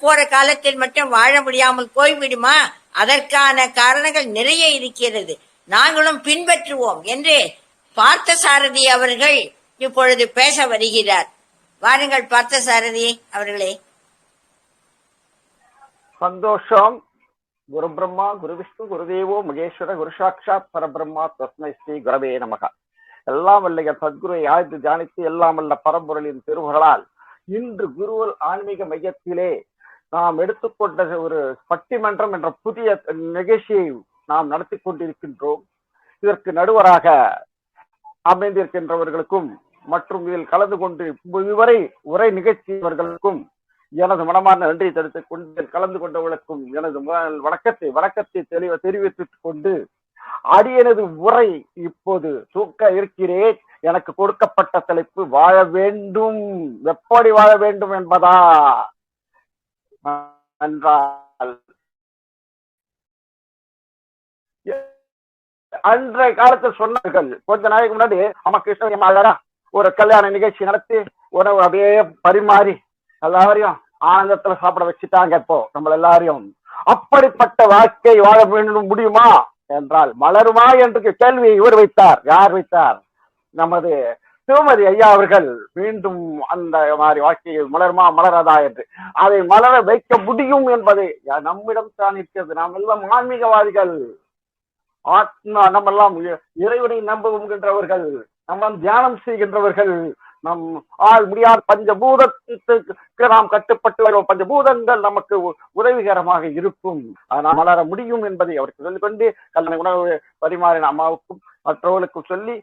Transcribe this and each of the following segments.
போற காலத்தில் மட்டும் வாழ முடியாமல் போய்விடுமா? அதற்கான காரணங்கள் நிறைய இருக்கிறது. நாங்களும் பின்பற்றுவோம் என்று பார்த்தசாரதி அவர்கள் இப்பொழுது பேச வருகிறார். வாருங்கள் பார்த்தசாரதி அவர்களே. சந்தோஷம். குரு பிரம்மா குரு விஷ்ணு குருதேவோ மகேஸ்வர குரு சாட்சாத் பரபிரம்மா தஸ்மை ஸ்ரீ குரவே நமக. எல்லாம் வல்லைய சத்குருவை ஆய்ந்து தியானித்து எல்லாம் வல்ல பரம்பொருளின் திருவுகளால் இன்று குருவல் ஆன்மீக மையத்திலே நாம் எடுத்துக்கொண்ட ஒரு பட்டிமன்றம் என்ற புதிய நிகழ்ச்சியை நாம் நடத்தி கொண்டிருக்கின்றோம். இதற்கு நடுவராக அமைந்திருக்கின்றவர்களுக்கும் மற்றும் இதில் கலந்து கொண்டு இதுவரை உரை நிகழ்ச்சியவர்களுக்கும் எனது மனமான நன்றியை தெரிவித்துக் கொண்டு இதில் கலந்து கொண்டவர்களுக்கும் எனது முதல் வணக்கத்தை வணக்கத்தை தெளிவ தெரிவித்துக் கொண்டு அடியனது உரை இப்போது தூக்க இருக்கிறேன். எனக்கு கொடுக்கப்பட்ட தலைப்பு வாழ வேண்டும். எப்படி வாழ வேண்டும் என்பதா? என்றால் அன்றைய காலத்தில் சொன்னார்கள் கொஞ்ச நாளைக்கு முன்னாடி அம்மா கிருஷ்ணகிரி ஒரு கல்யாண நிகழ்ச்சி நடத்தி உணவு அப்படியே பரிமாறி எல்லாரையும் ஆனந்தத்துல சாப்பிட வச்சுட்டாங்க இப்போ நம்ம எல்லாரையும். அப்படிப்பட்ட வாழ்க்கை வாழ வேண்டும் முடியுமா? என்றால் மலருமா என்று கேள்வியை இவர் வைத்தார். யார் வைத்தார்? நமது சிவமதி ஐயா அவர்கள் மீண்டும் அந்த மாதிரி வாழ்க்கையை மலருமா மலரதா என்று. அதை மலர வைக்க முடியும் என்பதை நம்மிடம் தான் இருக்கிறது. நாம் எல்லாம் ஆன்மீகவாதிகள். ஆத்மா நம்ம எல்லாம் இறைவனை நம்புகின்றவர்கள். நம்ம தியானம் செய்கின்றவர்கள். நம் ஆள் முடியாத பஞ்சபூதத்துக்கு நாம் கட்டுப்பட்டு வருவோம். பஞ்சபூதங்கள் நமக்கு உதவிகரமாக இருக்கும். ஆனால் வளர முடியும் என்பதை அவருக்கு சொல்லிக் கொண்டு உணவு பரிமாறின அம்மாவுக்கும் மற்றவர்களுக்கும் சொல்லி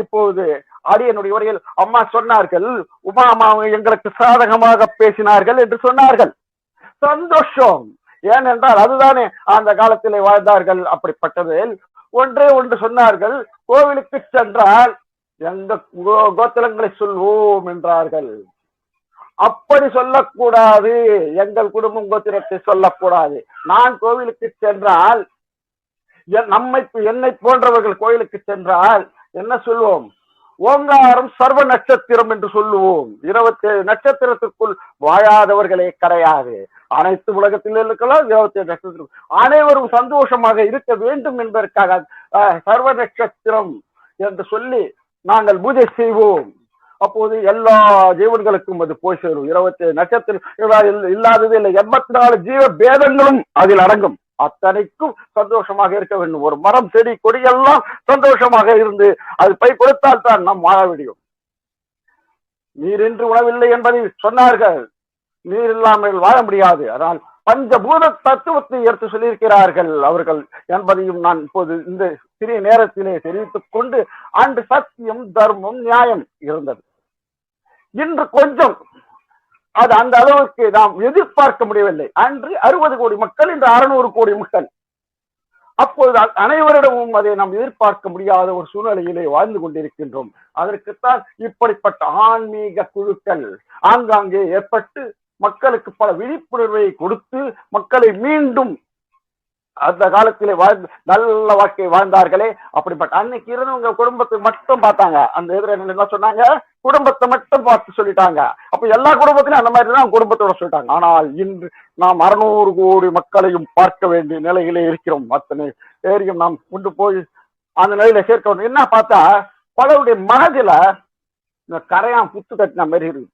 இப்போது அரியனுடைய உரையில் அம்மா சொன்னார்கள் உமா அம்மா எங்களுக்கு சாதகமாக பேசினார்கள் என்று சொன்னார்கள். சந்தோஷம். ஏனென்றால் அதுதானே அந்த காலத்திலே வாழ்ந்தார்கள். அப்படிப்பட்டதில் ஒன்றே ஒன்று சொன்னார்கள் கோவிலுக்கு சென்றால் எந்த கோத்திரங்களை சொல்வோம் என்றார்கள். அப்படி சொல்லக்கூடாது. எங்கள் குடும்பம் கோத்திரத்தை சொல்லக்கூடாது. நான் கோவிலுக்கு சென்றால் நம்மை என்னை போன்றவர்கள் கோயிலுக்கு சென்றால் என்ன சொல்வோம்? ஓங்காரம் சர்வ நட்சத்திரம் என்று சொல்லுவோம். இருபத்தி ஏழு நட்சத்திரத்திற்குள் வாழாதவர்களே கிடையாது. அனைத்து உலகத்தில் இருக்கலாம் இருபத்தி ஏழு நட்சத்திரம். அனைவரும் சந்தோஷமாக இருக்க வேண்டும் என்பதற்காக சர்வ நட்சத்திரம் என்று சொல்லி நாங்கள் பூஜை செய்வோம். அப்போது எல்லா ஜீவன்களுக்கும் அது போய் சேரும். இருபத்தி நட்சத்திரம் இல்லாதது இல்லை. எண்பத்தி நாலு ஜீவ பேதங்களும் அதில் அடங்கும். அத்தனைக்கும் சந்தோஷமாக இருக்க வேண்டும். ஒரு மரம் செடி கொடியெல்லாம் சந்தோஷமாக இருந்து அது பை கொடுத்தால் தான் நாம் வாழ முடியும். என்று உணவில்லை என்பதை சொன்னார்கள். நீர் இல்லாமல் வாழ முடியாது. அதனால் பஞ்சபூத தத்துவத்தை எடுத்து சொல்லியிருக்கிறார்கள் அவர்கள் என்பதையும் நான் இப்போது இந்த சிறிய நேரத்திலே தெரிவித்துக் கொண்டு அன்று சத்தியம் தர்மம் நியாயம் இருந்தது. இன்று கொஞ்சம் அது அந்த அளவுக்கு நாம் எதிர்பார்க்க முடியவில்லை. அன்று அறுபது கோடி மக்கள் இன்று அறுநூறு கோடி மக்கள். அப்போது அனைவரிடமும் அதை நாம் எதிர்பார்க்க முடியாத ஒரு சூழ்நிலையிலே வாழ்ந்து கொண்டிருக்கின்றோம். அதற்குத்தான் இப்படிப்பட்ட ஆன்மீக குழுக்கள் ஆங்காங்கே ஏற்பட்டு மக்களுக்கு பல விழிப்புணர்வை கொடுத்து மக்களை மீண்டும் அந்த காலத்திலே வாழ்ந்து நல்ல வாழ்க்கை வாழ்ந்தார்களே. அப்படிப்பட்ட அன்னைக்கு இருந்தவங்க குடும்பத்தை மட்டும் பார்த்தாங்க. அந்த எதிரில் என்ன சொன்னாங்க? குடும்பத்தை மட்டும் பார்த்து சொல்லிட்டாங்க. அப்ப எல்லா குடும்பத்திலும் அந்த மாதிரி தான் குடும்பத்தோட சொல்லிட்டாங்க. ஆனால் இன்று நாம் அறுநூறு கோடி மக்களையும் பார்க்க வேண்டிய நிலையிலே இருக்கிறோம். அத்தனை பேரையும் நாம் கொண்டு போய் அந்த நிலையில சேர்க்க என்ன பார்த்தா பலருடைய மனதில இந்த கரையான் புத்து கட்டின மாதிரி இருக்கு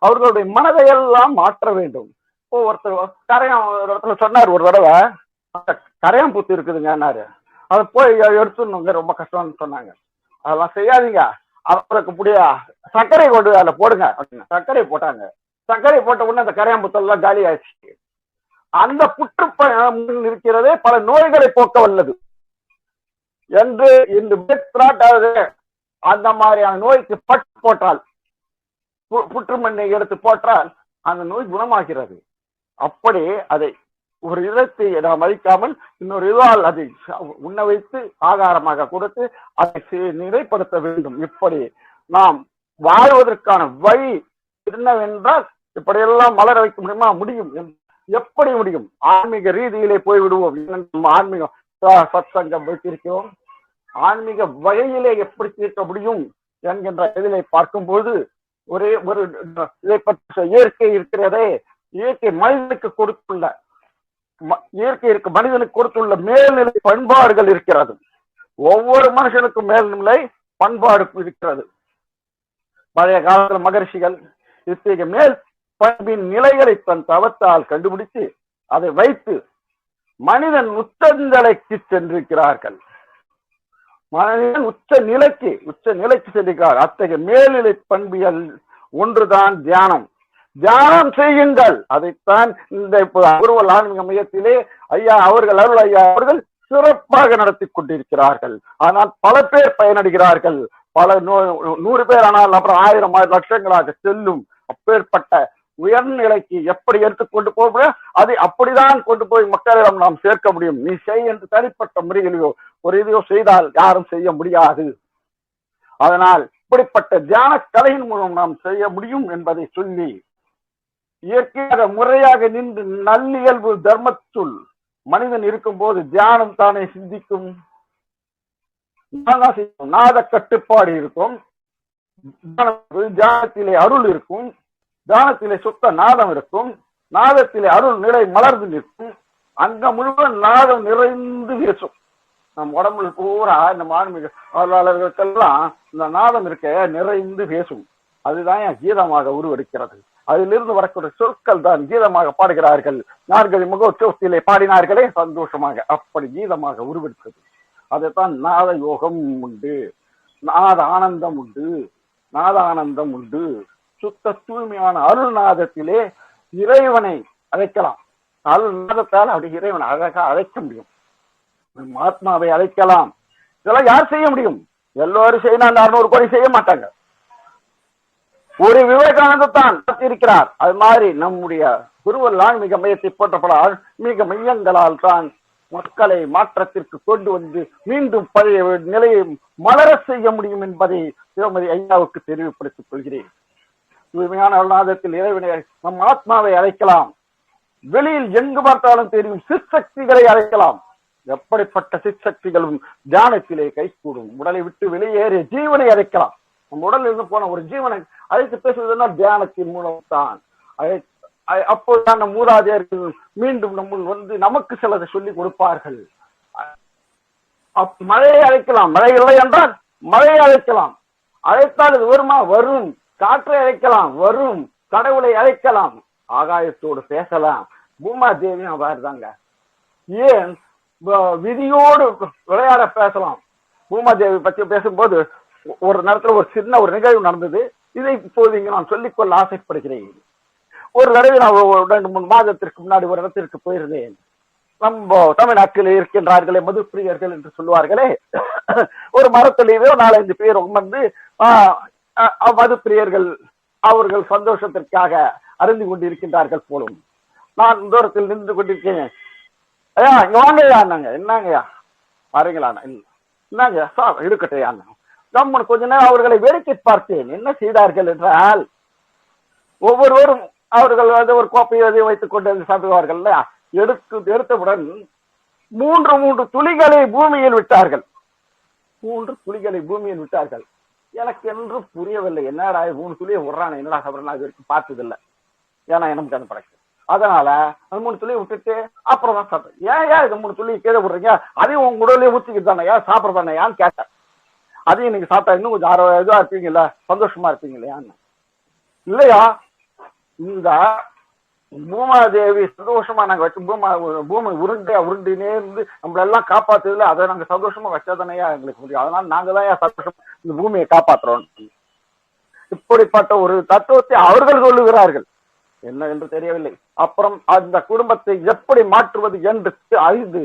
அவர்களுடைய மனதை எல்லாம் மாற்ற வேண்டும். ஒருத்தர் கரையான் ஒரு இடத்துல சொன்னார் ஒரு தடவை. கரையான் புத்து இருக்குதுங்கன்னாரு. அதை போய் எடுத்துடணுங்க ரொம்ப கஷ்டம்னு சொன்னாங்க. அதெல்லாம் செய்யாதீங்க. அவருக்கு முடியா சர்க்கரை கொண்டு அதில் போடுங்க. அப்படின்னு சர்க்கரை போட்டாங்க. சர்க்கரை போட்ட உடனே அந்த கரையாம்புத்தெல்லாம் காலி ஆயிடுச்சு. அந்த புற்றுப்பயம் இருக்கிறதே பல நோய்களை போக்க வல்லது. என்று இந்த அந்த மாதிரியான நோய்க்கு பட்டு போட்டால் புற்றுமண்ணை எடுத்து போட்டால் அந்த நோய் குணமாகிறது. அப்படி அதை ஒரு இடத்தை நாம் அழிக்காமல் இன்னொரு இதால் அதை உண்ண வைத்து ஆகாரமாக கொடுத்து அதை நிறைப்படுத்த வேண்டும். இப்படி நாம் வாழ்வதற்கான வழி என்னவென்றால் இப்படியெல்லாம் மலர வைக்க முடியுமா? முடியும். எப்படி முடியும்? ஆன்மீக ரீதியிலே போய்விடுவோம். ஆன்மீகம் சத்சங்கம் வைத்திருக்கிறோம். ஆன்மீக வகையிலே எப்படி தீர்க்க முடியும் என்கின்ற இதிலே பார்க்கும்போது ஒரே ஒரு இதை பற்றி இயற்கை இருக்கிறதே. இயற்கை மனிதனுக்கு கொடுத்துள்ள இயற்கை இருக்கு மனிதனுக்கு கொடுத்துள்ள மேல்நிலை பண்பாடுகள் இருக்கிறது. ஒவ்வொரு மனுஷனுக்கும் மேல்நிலை பண்பாடு இருக்கிறது. பழைய காலத்துல மகரிஷிகள் இத்தகைய மேல் பண்பின் நிலைகளை தன் தவத்தால் கண்டுபிடித்து அதை வைத்து மனிதன் முத்தந்தலைக்கு சென்றிருக்கிறார்கள். மனதின் உச்ச நிலைக்கு உச்ச நிலைக்கு செல்கிறார். அத்தகைய மேல்நிலை பண்பியல் ஒன்றுதான் தியானம். தியானம் செய்யுங்கள். அதைத்தான் இந்த இப்போ ஆன்மீக மையத்திலே ஐயா அவர்கள் அருள் ஐயா அவர்கள் சிறப்பாக நடத்தி கொண்டிருக்கிறார்கள். ஆனால் பல பேர் பயனடைகிறார்கள். பல நூ- நூறு பேர் ஆனால் அப்புறம் ஆயிரம் ஆயிரம் லட்சங்களாக செல்லும் அப்பேற்பட்ட உயர்நிலைக்கு எப்படி எடுத்துக்கொண்டு போக அதை அப்படிதான் கொண்டு போய் மக்களிடம் நாம் சேர்க்க முடியும். நீ செய் என்று தனிப்பட்ட முறையிலையோ ஒரு இதையோ செய்தால் யாரும் செய்ய முடியாது. அதனால் இப்படிப்பட்ட தியான கலையின் மூலம் நாம் செய்ய முடியும் என்பதை சொல்லி இயற்கையாக முறையாக நின்று நல்லியல்பு தர்மத்துள் மனிதன் இருக்கும்போது தியானம் தானே சிந்திக்கும். நாத கட்டுப்பாடு இருக்கும். தியானத்திலே அருள் இருக்கும். தானத்திலே சுத்த நாதம் இருக்கும். நாதத்திலே அருள் நிலை மலர்ந்து நிற்கும். அங்க முழுவதும் நாதம் நிறைந்து வீசும். நம் உடம்புல பூரா இந்த ஆன்மீக அருளாளர்களுக்கெல்லாம் இந்த நாதம் இருக்க நிறைந்து பேசும் அதுதான் என் கீதமாக உருவெடுக்கிறது. அதிலிருந்து வரக்கூடிய சொற்கள் தான் கீதமாக பாடுகிறார்கள். நார்கள் முகோத்சவத்திலே பாடினார்களே சந்தோஷமாக. அப்படி கீதமாக உருவெடுத்தது. அதைத்தான் நாத யோகம் உண்டு. நாத ஆனந்தம் உண்டு. நாத ஆனந்தம் உண்டு. சுத்த தூய்மையான அருள்நாதத்திலே இறைவனை அழைக்கலாம். அருள்நாதத்தால் அப்படி இறைவனை அழகா அழைக்க முடியும். ஆத்மாவை அழைக்கலாம். இதெல்லாம் யார் செய்ய முடியும்? எல்லோரும் செய்யணும் அந்த அறுநூறு கோடி செய்ய மாட்டாங்க. ஒரு விவேகானந்தர் தான் இருக்கிறார். அது மாதிரி நம்முடைய குருவெல்லாம் மிக மையத்தை போற்றப்படால் மிக மையங்களால் தான் மக்களை மாற்றத்திற்கு கொண்டு வந்து மீண்டும் பழைய நிலையை மலர செய்ய முடியும் என்பதை திருமதி ஐயாவுக்கு தெரிவுபடுத்திக் கொள்கிறேன். தூய்மையான அருணாதத்தில் இறைவனை நம் ஆத்மாவை அழைக்கலாம். வெளியில் எங்கு பார்த்தாலும் தெரியும் சிற்சக்திகளை அழைக்கலாம். எப்படிப்பட்ட சிற்சக்திகளும் தியானத்திலே கைகூடும் உடலை விட்டு வெளியேறிய ஜீவனை அழைக்கலாம். நம் உடலில் இருந்து போன ஒரு ஜீவனை அழைத்து பேசுவதுன்னா தியானத்தின் மூலம் தான் அப்போதுதான் நம் மூதாதையர்கள் மீண்டும் நம்முள் வந்து நமக்கு சிலதை சொல்லி கொடுப்பார்கள். மழையை அழைக்கலாம். மழை இல்லை என்றால் மழையை அழைக்கலாம். அழைத்தால் இது வருமா? வரும். காற்றை அழைக்கலாம் வரும் கடவுளை அழைக்கலாம் ஆகாயத்தோடு பேசலாம். பூமா தேவியும் அவ்வாறு தாங்க ஏன் விதியோடு விளையாட பேசலாம்? பூமாதேவி பற்றி பேசும்போது ஒரு நேரத்துல ஒரு சின்ன ஒரு நிகழ்வு நடந்தது. இதை இப்போது இங்கு நான் சொல்லிக்கொள்ள ஆசைப்படுகிறேன். ஒரு தடவை நான் ஒரு ரெண்டு மூணு மாதத்திற்கு முன்னாடி ஒரு இடத்திற்கு போயிருந்தேன். நம்ம தமிழ்நாட்டில் இருக்கின்றார்களே மது பிரியர்கள் என்று சொல்லுவார்களே. ஒரு மரத்திலேயோ நாலஞ்சு பேர் வந்து ஆஹ், மது பிரியர்கள் அவர்கள் சந்தோஷத்திற்காக அறிந்து கொண்டிருக்கின்றார்கள் போலும். நான் தூரத்தில் நின்று கொண்டிருக்கேன். ஐயா இங்க வாங்கய்யா நாங்க என்னங்கய்யா? பாருங்களா என்னங்க சார் இருக்கட்டையா நம்ம கொஞ்ச நேரம் அவர்களை வேடிக்கை பார்த்தேன். என்ன செய்தார்கள் என்றால் ஒவ்வொருவரும் அவர்கள் வந்து ஒரு கோப்பையை அதை வைத்துக் கொண்டு சாப்பிடுவார்கள் எடுத்து எடுத்தவுடன் மூன்று மூன்று துளிகளை பூமியில் விட்டார்கள். மூன்று துளிகளை பூமியில் விட்டார்கள். எனக்கு என்று புரியவில்லை. என்னடா மூணு துளிய விடுறானே. என்னடா சாப்பிட்றேன் அது வரைக்கும் பார்த்ததில்லை. ஏன்னா எனக்கு அந்த படைக்கு அதனால அந்த மூணு துளியை விட்டுட்டு அப்புறம் தான் சாப்பிட்டேன். ஏன் ஏன் இது மூணு துளி கீழே விடுறீங்க? அதையும் உங்க உடலே ஊற்றிக்கிட்டு தானே? ஏன் சாப்பிட்றதானேயான்னு கேட்டேன். அதையும் நீங்க சாப்பிட்டா இன்னும் கொஞ்சம் ஆரோ இதுவா இருப்பீங்கல்ல? சந்தோஷமா இருப்பீங்க இல்லையான்னு. இல்லையா? இந்த பூமாதேவி சந்தோஷமா நாங்க வச்சு பூமா பூமி உருண்டை உருண்டினே இருந்து நம்மள எல்லாம் காப்பாத்துதுல அதை நாங்க சந்தோஷமா வச்சாதானையா எங்களுக்கு முடியும். அதனால நாங்க தான் சந்தோஷமா இந்த பூமியை காப்பாத்துறோம் இப்படிப்பட்ட ஒரு தத்துவத்தை அவர்கள் சொல்லுகிறார்கள். என்ன என்று தெரியவில்லை. அப்புறம் அந்த குடும்பத்தை எப்படி மாற்றுவது என்று அறிந்து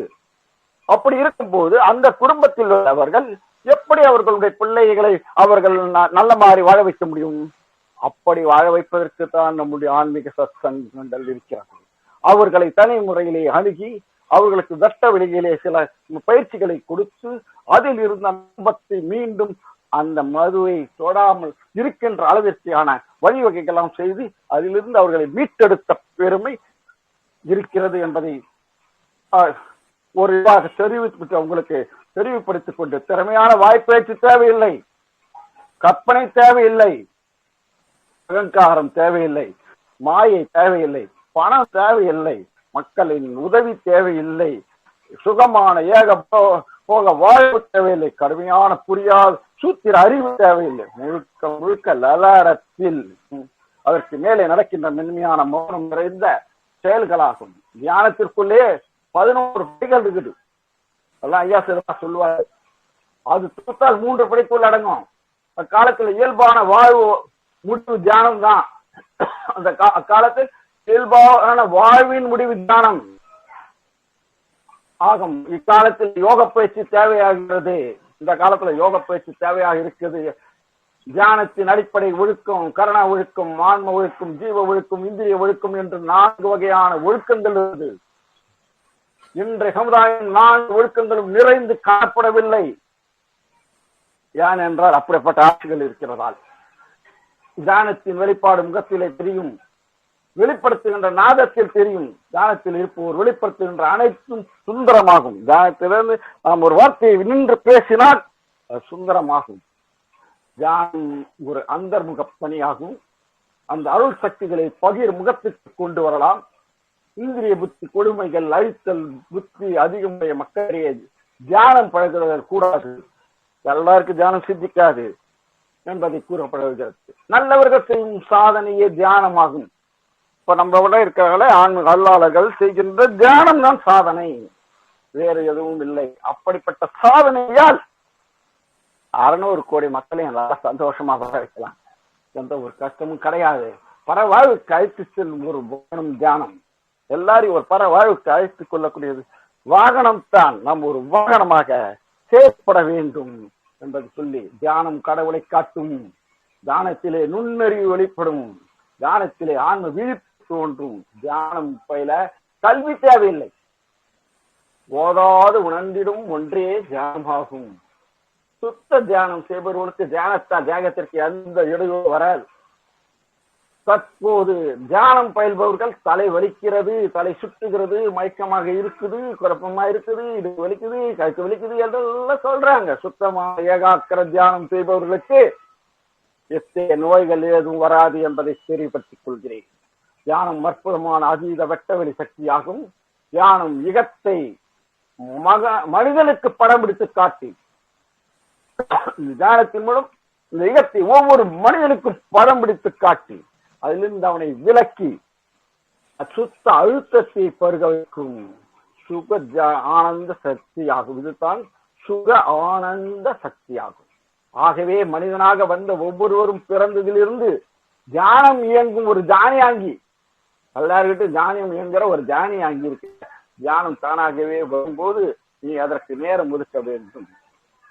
அப்படி இருக்கும்போது அந்த குடும்பத்தில் உள்ளவர்கள் எப்படி அவர்களுடைய பிள்ளைகளை அவர்கள் ந- நல்ல மாதிரி வாழ வைக்க முடியும்? அப்படி வாழ வைப்பதற்கு தான் நம்முடைய ஆன்மீக சத்சங்கங்கள் இருக்கிறார்கள். அவர்களை தனி முறையிலே அணுகி அவர்களுக்கு வெட்ட வெளியிலே சில பயிற்சிகளை கொடுத்து அதில் இருந்த குடும்பத்தை மீண்டும் அந்த மதுவை தொடாமல் இருக்கின்ற அளவிற்கான வழிவகைகள்லாம் செய்து அதிலிருந்து அவர்களை மீட்டெடுத்த பெருமை இருக்கிறது என்பதை ஒரு இதாக தெரிவித்து உங்களுக்கு தெரிவுபடுத்திக் கொண்டு திறமையான வாய்ப்பேச்சு தேவையில்லை. கற்பனை தேவையில்லை. அகங்காரம் தேவையில்லை மாயை தேவையில்லை பணம் தேவையில்லை மக்களின் உதவி தேவையில்லை சுகமான ஏக போக வாழ்வு தேவையில்லை கடுமையான புரியாத சூத்திர அறிவு தேவையில்லை. முழுக்க முழுக்க லலாரத்தில் அதற்கு மேலே நடக்கின்ற மென்மையான மௌனம் நிறைந்த செயல்களாகும். தியானத்திற்குள்ளே பதினோரு படிகள் இருக்குது. அதெல்லாம் ஐயா சிறப்பா சொல்லுவாரு. அது தொட்டால் மூன்று படிக்குள் அடங்கும். அக்காலத்துல இயல்பான வாழ்வு முடிவு தியானம் தான் அந்த கா- அக்காலத்தில் இயல்பான வாழ்வின் முடிவு தியானம். ஆகும் இக்காலத்தில் யோக பயிற்சி தேவையாகிறது. இந்த காலத்துல யோக பயிற்சி தேவையாக இருக்குது. தியானத்தின் அடிப்படை ஒழுக்கம் கரண ஒழுக்கம் ஆன்ம ஒழுக்கம் ஜீவ ஒழுக்கம் இந்திரிய ஒழுக்கம் என்று நான்கு வகையான ஒழுக்கங்கள் உள்ளது. இன்றைய சமுதாயம் நான்கு ஒழுக்கங்களும் நிறைந்து காணப்படவில்லை. ஏன் என்றால் அப்படிப்பட்ட ஆட்சிகள் இருக்கிறதால். தியானத்தின் வெளிப்பாடு முகத்திலே தெரியும். வெளிப்படுத்துகின்ற நாதத்தில் தெரியும். தியானத்தில் இருப்பவர் வெளிப்படுத்துகின்ற அனைத்தும் சுந்தரமாகும். தியானத்திலிருந்து நாம் ஒரு வார்த்தையை நின்று பேசினால் சுந்தரமாகும். தியானம் ஒரு அந்தர்முக பணியாகும். அந்த அருள் சக்திகளை பகிர் முகத்திற்கு கொண்டு வரலாம். இந்திரிய புத்தி கொடுமைகள் அழித்தல் புத்தி அதிகமுடைய மக்களிடையே தியானம் பழகுவதல் கூடாது. எல்லாருக்கும் தியானம் சித்திக்காது. என்பதை கூறப்படுகிறது. நல்லவர்கள் செய்யும் சாதனையே தியானமாகும். இப்ப நம்ம விட இருக்கிறார்களே ஆன்மீக அல்லாளர்கள் செய்கின்ற தியானம் தான் சாதனை. வேறு எதுவும் இல்லை. அப்படிப்பட்ட சாதனையால் அறுநூறு கோடி மக்களையும் நல்லா சந்தோஷமா வர வைக்கலாம் எந்த ஒரு கஷ்டமும் கிடையாது. பரவாழ்வுக்கு அழைத்து செல்லும் ஒரு வாகனம் தியானம். எல்லாரையும் ஒரு பரவாழ்வுக்கு அழைத்துக் கொள்ளக்கூடியது. வாகனம் தான் நாம் ஒரு வாகனமாக செயற்பட வேண்டும். என்பது சொல்லி தியானம் கடவுளை காட்டும். தியானத்திலே நுண்ணறிவு வெளிப்படும். தியானத்திலே ஆன்ம விழிப்பு தோன்றும். தியானம் பயில கல்வி தேவையில்லை. ஓதாது உணர்ந்திடும் ஒன்றே தியானமாகும். சுத்த தியானம் செய்பவர்களுக்கு தியானத்தால் தியாகத்திற்கு எந்த இடையூறு வராது. தற்போது தியானம் பயில்பவர்கள் தலை வலிக்கிறது தலை சுட்டுகிறது மயக்கமாக இருக்குது குழப்பமா இருக்குது இது வலிக்குது கழுத்து வலிக்குது என்றெல்லாம் சொல்றாங்க. சுத்தமாக ஏகாக்கிர தியானம் செய்பவர்களுக்கு எத்தகைய நோய்கள் ஏதும் வராது என்பதை தெரியப்படுத்திக் கொள்கிறேன். தியானம் அற்புதமான அதீத வெட்டவெளி சக்தியாகும். தியானம் இகத்தை மக மனிதனுக்கு படம் பிடித்து காட்டி தியானத்தின் மூலம் இந்த இகத்தை ஒவ்வொரு மனிதனுக்கும் படம் பிடித்து காட்டி அதிலிருந்து அவனை விலக்கி சுத்த அழுத்தத்தை பருக வைக்கும் சுக ஜ- ஆனந்த சக்தியாகும். இதுதான் சுக ஆனந்த சக்தியாகும். ஆகவே மனிதனாக வந்த ஒவ்வொருவரும் பிறந்ததிலிருந்து தியானம் இயங்கும் ஒரு ஜானியாங்கி. எல்லாருக்கிட்ட தியானம் இயங்குற ஒரு ஜானியாங்கி இருக்கு. தியானம் தானாகவே வரும்போது நீ அதற்கு நேரம் ஒதுக்க வேண்டும்.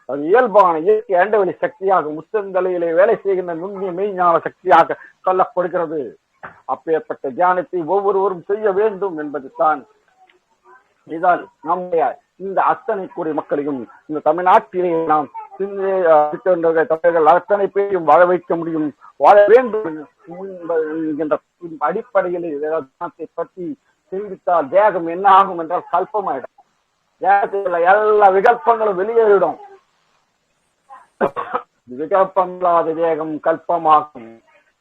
அது இயல்பான இயற்கை ஆண்டவெளி சக்தியாக முத்தந்தலையிலே வேலை செய்கின்ற நுண்ணிய மெய்ஞான சக்தியாக சொல்லப்படுகிறது. அப்பேற்பட்ட தியானத்தை ஒவ்வொருவரும் செய்ய வேண்டும் என்பதுதான் இதால் நம்முடைய இந்த அத்தனை மக்களையும் இந்த தமிழ்நாட்டிலே நாம் தமிழர்கள் அத்தனை பேரையும் வாழ வைக்க முடியும் வாழ வேண்டும் என்ப- என்கின்ற அடிப்படையில் தியானத்தை பற்றி சிந்தித்தால் தேகம் என்ன ஆகும் என்றால் கல்பமாயிடும். தேகத்தில் உள்ள எல்லா விகல்பங்களும் வெளியேறிடும். விகல்பமில்லாத தேகம் கல்பமாகும்.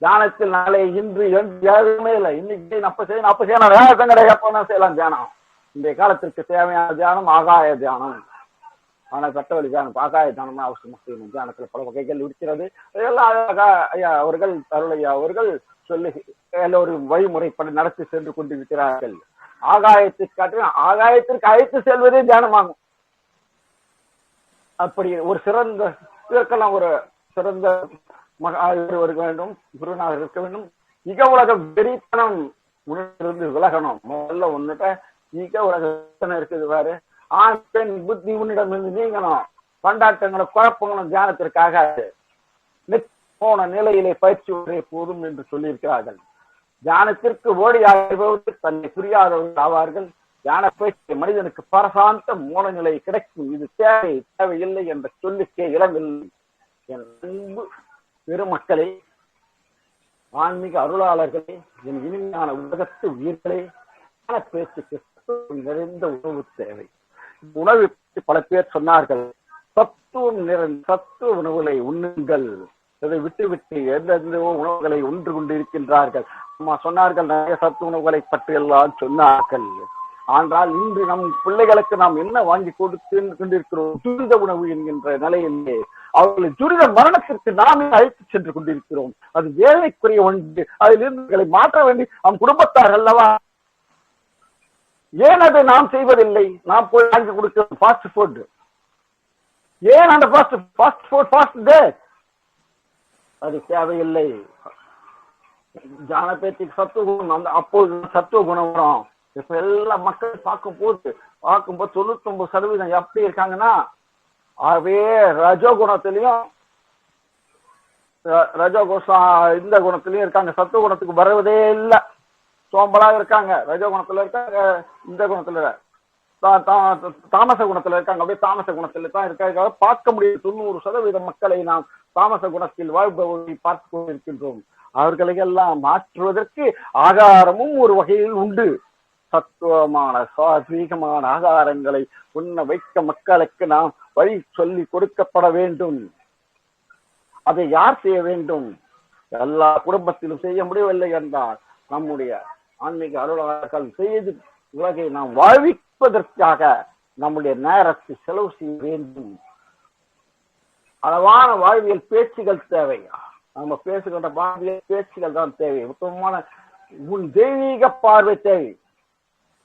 தியானத்தில் நாளை இன்று என்று இல்லை. இன்னைக்கு அப்ப செய்யணும் அப்ப செய்யணும் வேகத்தம் கிடையாது எப்ப செய்யலாம் தியானம். இன்றைய காலத்திற்கு தேவையான தியானம் ஆகாய தியானம். ஆனா சட்டவழி தியானம் ஆகாய தியானம் அவசியமா செய்யணும். தியானத்துல பல வகைகள் இருக்கிறது. இதெல்லாம் அழகா ஐயா அவர்கள் அருளையா அவர்கள் சொல்லி எல்லோரும் வழிமுறைப்படி நடத்தி சென்று கொண்டிருக்கிறார்கள். ஆகாயத்திற்கு காட்டிலும் ஆகாயத்திற்கு அழைத்து செல்வதே தியானமாகும். அப்படி ஒரு சிறந்த இதற்கெல்லாம் ஒரு சிறந்த மகா இருக்க வேண்டும் குருநாதர் இருக்க வேண்டும். இக உலக வெறித்தனம் உன்னிருந்து விலகணும். முதல்ல உன்னிட்ட இக உலக வெறித்தனம் இருக்குது பாரு. ஆண் பெண் புத்தி உன்னிடம் இருந்து நீங்கணும். கொண்டாட்டங்களும் குழப்பங்களும் தியானத்திற்காக. போன நிலையிலே பயிற்சி ஒரே போதும் என்று சொல்லியிருக்கிறார்கள். தியானத்திற்கு ஓடி ஆகிறவர்கள் தன்னை புரியாதவர்கள் ஆவார்கள். ஞான பேச்சு மனிதனுக்கு பரசாந்த மூல நிலை கிடைக்கும். இது தேவை தேவையில்லை என்ற சொல்லுக்கே இடமில்லை. என் அன்பு பெருமக்களே ஆன்மீக அருளாளர்களே என் இனிமையான உலகத்து உயிர்களே ஞான பேச்சுக்கு நிறைந்த உணவு தேவை. உணவு பற்றி பல பேர் சொன்னார்கள் சத்துவம் நிறைந்த சத்துவ உணவுகளை உண்ணுங்கள். இதை விட்டுவிட்டு விட்டு எந்தெந்த உணவுகளை கொண்டு கொண்டிருக்கின்றார்கள். அம்மா சொன்னார்கள் நிறைய சத்து உணவுகளை பற்றி எல்லாம் சொன்னார்கள். ஆனால் இன்று நம் பிள்ளைகளுக்கு நாம் என்ன வாங்கி கொடுத்து கொண்டிருக்கிறோம் துரித உணவு என்கின்ற நிலையிலே அவர்களை துரித மரணத்திற்கு நாமே அழைத்து சென்று கொண்டிருக்கிறோம். அது வேலைக்குரிய ஒன்று. அதிலிருந்து மாற்ற வேண்டி நம் குடும்பத்தார் அல்லவா? ஏன் அதை நாம் செய்வதில்லை? நாம் போய் வாங்கி கொடுக்கிறோம். ஃபாஸ்ட் ஃபுட் ஏன் அந்த fast fast food fast day அது தேவையில்லை. ஜானபேத்திக் சத்துவ குணம் அந்த அப்போது சத்துவ குணம் வரும். இப்ப எல்லா மக்கள் பார்க்கும் போது பார்க்கும்போது தொண்ணூத்தி ஒன்பது சதவீதம் எப்படி இருக்காங்கன்னா அதே ரஜோ ரஜோகோஷம் ரஜோ இந்த குணத்திலயும் இருக்காங்க. சத்துவ குணத்துக்கு வருவதே இல்ல. சோம்பலா இருக்காங்க. ரஜோ குணத்துல இருக்காங்க இந்த குணத்துல தா- தா- தாமச குணத்துல இருக்காங்க. அப்படியே தாமச குணத்துல தான் இருக்காங்க. பார்க்க முடியும். தொண்ணூறு சதவீத மக்களை நாம் தாமச குணத்தில் வாழ்பவர்களை பார்த்து கொண்டிருக்கின்றோம். அவர்களை எல்லாம் மாற்றுவதற்கு ஆகாரமும் ஒரு வகையில் உண்டு. சத்துவமான சாத்வீகமான ஆகாரங்களை உண்ண வைக்க மக்களுக்கு நாம் வழி சொல்லி கொடுக்கப்பட வேண்டும். அதை யார் செய்ய வேண்டும்? எல்லா குடும்பத்திலும் செய்ய முடியவில்லை என்றால் நம்முடைய ஆன்மீக அலுவலர்கள் செய்து உலகை நாம் வாழ்விப்பதற்காக நம்முடைய நேரத்தை செலவு செய்ய வேண்டும். அளவான வாழ்வியல் பேச்சுகள் தேவை. நம்ம பேசுகின்ற வாழ்வியல் பேச்சுகள் தான் தேவை. உத்தமமான உன் தெய்வீக பார்வை தேவை.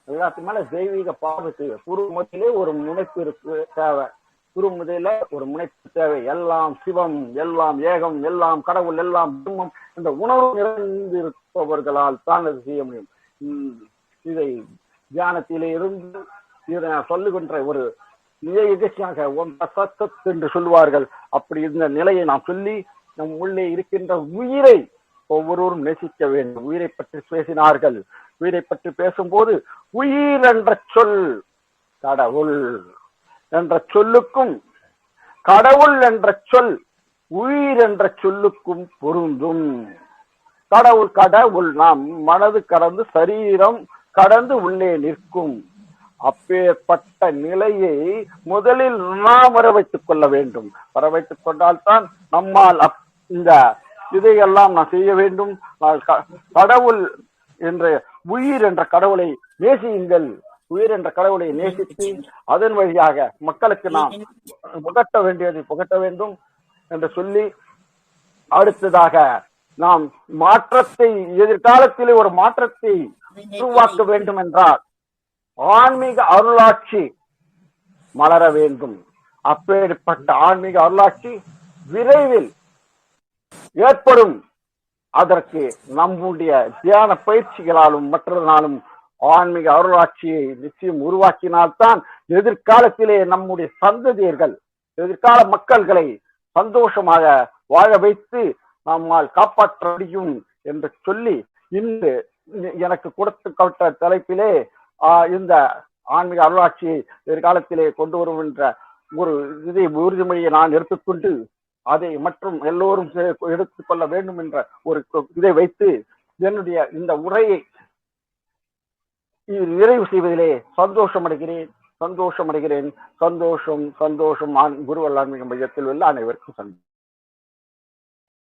எல்லாத்துக்கு மேல தெய்வீக பார்வை தேவை. முதலே ஒரு முனைப்பு இருக்கு தேவை. முதல ஒரு முனைப்பு தேவை. எல்லாம் சிவம் எல்லாம் ஏகம் எல்லாம் கடவுள் எல்லாம் பிரம்மம் இந்த உணர்வு நிறைந்திருப்பவர்களால் தான் அது செய்ய முடியும். இதை தியானத்திலே இருந்து இதை நான் சொல்லுகின்ற ஒரு நிலை எதிர்ச்சியாக ஒன்ற சத்தத் என்று சொல்லுவார்கள். அப்படி இருந்த நிலையை நாம் சொல்லி நம் உள்ளே இருக்கின்ற உயிரை ஒவ்வொருவரும் நேசிக்க வேண்டும். உயிரை பற்றி பேசினார்கள். உயிரை பற்றி பேசும்போது உயிர் என்ற சொல் கடவுள் என்ற சொல்லுக்கும் கடவுள் என்ற சொல் உயிர் என்ற சொல்லுக்கும் பொருந்தும். கடவுள் கடவுள் நாம் மனது கடந்து சரீரம் கடந்து உள்ளே நிற்கும். அப்பேற்பட்ட நிலையை முதலில் நாம் வர வைத்துக் கொள்ள வேண்டும். வர வைத்துக் கொண்டால்தான் நம்மால் அப்- இந்த இதையெல்லாம் நான் செய்ய வேண்டும். கடவுள் என்ற உயிர் என்ற கடவுளை நேசியுங்கள். உயிர் என்ற கடவுளை நேசித்து அதன் வழியாக மக்களுக்கு நாம் புகட்ட வேண்டியதை புகட்ட வேண்டும் என்று சொல்லி அடுத்ததாக நாம் மாற்றத்தை எதிர்காலத்திலே ஒரு மாற்றத்தை உருவாக்க வேண்டும் என்றால் ஆன்மீக அருளாட்சி மலர வேண்டும். அப்பேற்பட்ட ஆன்மீக அருளாட்சி விரைவில் ஏற்படும். அதற்கு நம்முடைய தியான பயிற்சிகளாலும் மற்றதனாலும் ஆன்மீக அருளாட்சியை நிச்சயம் உருவாக்கினால்தான் எதிர்காலத்திலே நம்முடைய சந்ததியர்கள் எதிர்கால மக்கள்களை சந்தோஷமாக வாழ வைத்து நம்மால் காப்பாற்ற முடியும் என்று சொல்லி இன்று எனக்கு கொடுத்துக்கப்பட்ட தலைப்பிலே ஆஹ், இந்த ஆன்மீக அருளாட்சியை எதிர்காலத்திலே கொண்டு வரும் என்ற ஒரு இதை உறுதிமொழியை நான் எடுத்துக்கொண்டு அதை மற்றும் எல்லோரும் எடுத்துக்கொள்ள வேண்டும் என்ற ஒரு இதை வைத்து என்னுடைய இந்த உரையை நிறைவு செய்வதிலே சந்தோஷம் அடைகிறேன் சந்தோஷம் அடைகிறேன் சந்தோஷம் சந்தோஷம் ஆண் குருவல் ஆன்மீக மையத்தில் உள்ள அனைவருக்கும் சந்தோஷம்